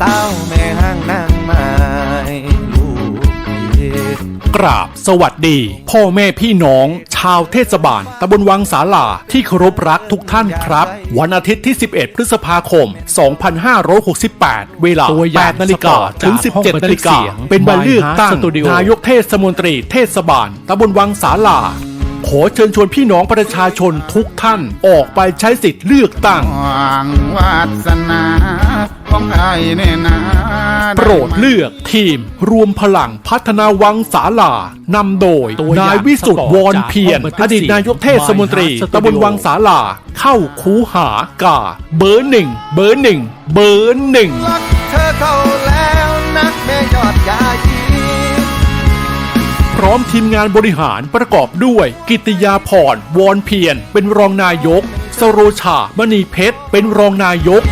สาวแม่ห้างนางไม้ลูกเอ๋ยกราบสวัสดี พ่อแม่พี่น้อง ชาวเทศบาลตำบลวังสาลาที่เคารพรักทุกท่านครับ วันอาทิตย์ที่ 11 พฤษภาคม 2568 เวลาตัวอย่าง8นาฬิกาสปอร์ตถึงจากห้องบั17นทึนากฬิเสีกายงเป็นวันเลือกตั้ง My Heart Studio นายกเทศมนตรีเทศบาลตำบลวังสาลา ขอเชิญชวนพี่น้องประชาชนทุกท่านออกไปใช้สิทธิ์เลือกตั้ง หวังวาสนาของไอ้เน่นาโปรดเลือกทีม รวมพลังพัฒนาวังสาลานำโดย ตัวอย่างนายวิสุทธิ์สปวอร์อนตจากเพียรห้องบันทึกอดีตเสียงนายกเทศมนตรี My Heart ตำบล Studio วังสาลา เข้าคูหากา เบอร์หนึ่ง เบอร์หนึ่ง เบอร์หนึ่ง รักเธอเข้า อมทีมงานบริหารประกอบด้วย กิตยาพรวอนเพียรเป็นรองนายก สโรชามณีเพชร เป็นรองนายก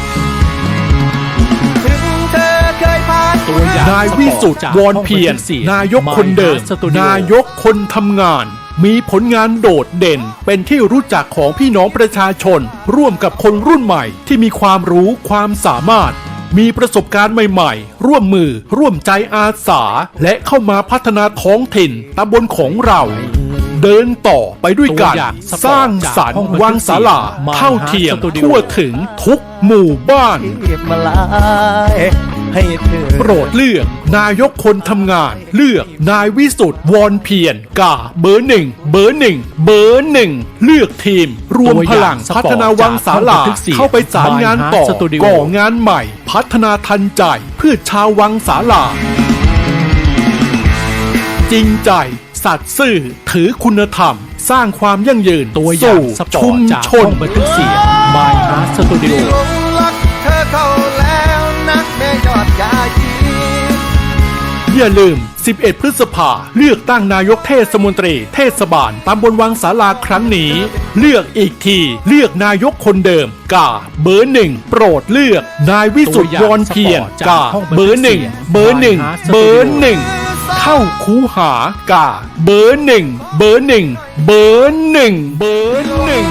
ถึงเธอเคยผ่านตัวอย่างนายวิสุทธิ์วอนเพียรนายกคนเดิม My Heart Studio นายกคนทำงาน มีผลงานโดดเด่น เป็นที่รู้จักของพี่น้องประชาชน ร่วมกับคนรุ่นใหม่ที่มีความรู้ความสามารถ มีประสบการณ์ใหม่ๆ ร่วมมือร่วมใจอาสา และเข้ามาพัฒนาท้องถิ่นตำบลของเรา เดินต่อไปด้วยกันตัวอย่างสปอร์ตสร้างสรรจากห้องค์บันทึกวังสาลาเสียง My เท่าเทียม Heart Studio ทั่วถึงทุกหมู่บ้านเก็บมาลาย ให้เธอ โปรดเลือก นายกคนทำงาน เลือกนายวิสุทธิ์วอนเพียรกาเบอร์หนึ่งเบอร์หนึ่งเบอร์หนึ่งเลือกทีม รวมพลังตัวอย่างพัฒนาวังสาลาจากห้องบันทึกเสียงเข้าไปสารงานต่อ My Heart Studio ก่องานใหม่ พัฒนาทันใจเพื่อชาววังสาลาจริงใจสัตย์ซื่อถือคุณธรรม สร้างความยั่งยืนตัวอย่างสู่สปอชุร์มตจากชห้อนงบันทึกเสียง My Heart Studio หลงรักเธ อย่าลืม 11 พฤษภา เลือกตั้งนายกเทศมนตรี เทศบาลตำบลวังสาลาครั้งนี้ เลือกอีกที เลือกนายกคนเดิม กา เบอร์หนึ่ง โปรดเลือก นายวิสุทธิ์วอนเพียรกา เบอร์หนึ่ง เบอร์หนึ่ง เบอร์หนึ่ง เข้าคูหากา เบอร์หนึ่ง เบอร์หนึ่ง เบอร์หนึ่ง เบอร์หนึ่ง